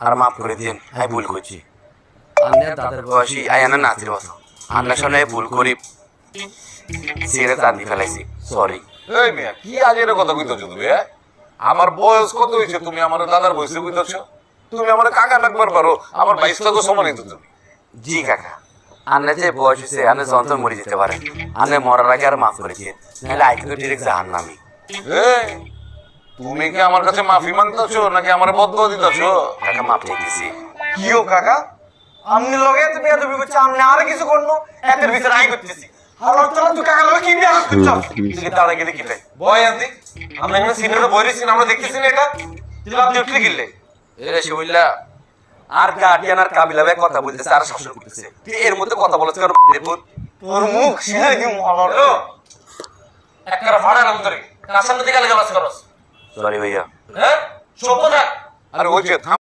আর মাফ করে দিন আমি ভুল করছি আন্নে তাদের বয়সী আয়ানা নাচির মতো আন্নার সামনে ভুল করি। সিগারেট টানি ফেলাইছি। সরি এই মিয়া কি আজের কথা কইতেছো তুমি হ্যাঁ? আমার বয়স কত হয়েছে তুমি আমার দাদার বয়সে কইতেছ? তুমি আমার কাকা ডাকবার পারো আমার বাইশ টাকা সমানই তো তুমি। জি কাকা। আন্নে যে বয়স হয়েছে আন্নে যন্ত্র মরে যেতে পারে। আন্নে মরার আগে আর মাফ করে দিয়ে নাহলে আইকে ডিরেক্ট জাহান নামি এই, তুমি কি আমার কাছে মাফি মাংতেছো নাকি আমার বদ্ধ দিতেছো? কাকা মাফ চাইতেছি। কিও কাকা? আমনি লগে এত বিয়া তুমি করছে আমনি আর কিছু করনো? এতের ভিতরে আই করতেছি। তোরা তুই কাকা লগে কি বিয়া তুই গেলে কি তাই বয় আনতি আমরা এখানে সিনেমাটা বই রেছি আমরা দেখতেছি না এটা। তুই আপনি উঠলে গেলে এরে শিবুল্লা আর গার্ডিয়ান আর কাবিলা ভাই কথা বলতেছে আর শাসন করতেছে। তুই এর মধ্যে কথা বলছ কেন তোর মুখ সিনে কি একটা ভাড়া নাম ধরে দিকে সরি ভাইয়া। হ্যাঁ? সভ্য থাক আরে ওই যে